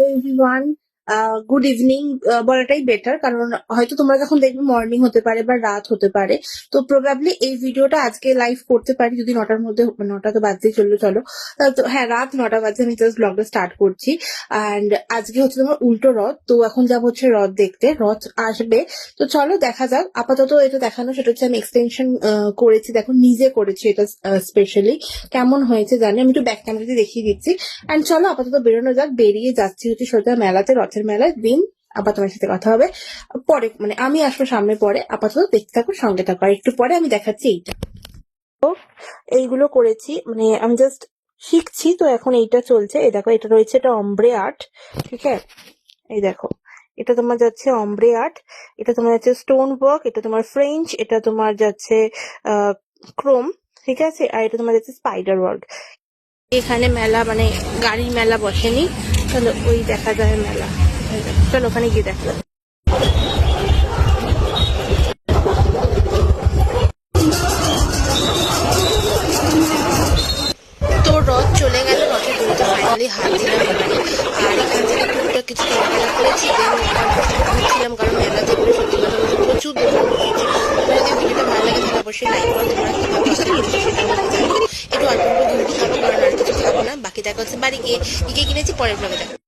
everyone. Good evening বলাটাই better কারণ হয়তো তোমরা যখন দেখবে মর্নিং হতে পারে বা রাত হতে পারে, তো প্রবাবলি এই ভিডিওটা আজকে লাইভ করতে পারি, যদি নটার মধ্যে, নটা তো বাজতেই চলল, চলো। তো হ্যাঁ রাত নটা বাজে, আমি জাস্ট ব্লগটা স্টার্ট করছি। অ্যান্ড আজকে হচ্ছে তোমার উল্টো রথ, তো এখন যাব হচ্ছে রথ দেখতে, রথ আসবে। তো চলো, দেখা যাক। আপাতত এটা দেখানো, সেটা হচ্ছে আমি এক্সটেনশন করেছি, দেখো, নিজে করেছি এটা স্পেশালি কেমন হয়েছে জানি, আমি একটু ব্যাক ক্যামেরাতে দেখিয়ে দিচ্ছি। অ্যান্ড চলো, আপাতত বেরোনো যাক, বেরিয়ে যাচ্ছি হচ্ছে সোজা মেলাতে, রথের মেলায় দিন আবার তোমার সাথে কথা হবে। পরে মানে আমি আসব সামনে পরে, আপাতত দেখতে থাকো সঙ্গে থাকো আর একটু পরে আমি দেখাচ্ছি এইটা। তো এইগুলো করেছি মানে আমি জাস্ট শিখছি, তো এখন এইটা চলছে। এই দেখো, এটা রয়েছে এটা অম্ব্রে আর্ট ঠিক আছে? এই দেখো, এটা তোমার যাচ্ছে অম্ব্রে আর্ট এটা তোমার যাচ্ছে স্টোন ওয়ার্ক এটা তোমার ফ্রেঞ্চ এটা তোমার যাচ্ছে ক্রোম ঠিক আছে? আর এটা তোমার যাচ্ছে স্পাইডার ওয়ার্ক এখানে মেলা মানে গাড়ির মেলা বসেনি চলো ওই দেখা যায় মেলা। চলো ওখানে গিয়ে দেখা। রথ চলে ঘুরছিলাম, কারণ মেলাতে সত্যি কথা প্রচুর একটু কারণ আর কিছু খাব না। বাকি দেখা হচ্ছে বাড়ি গিয়ে কি কিনেছি, পরের ব্লগে দেখো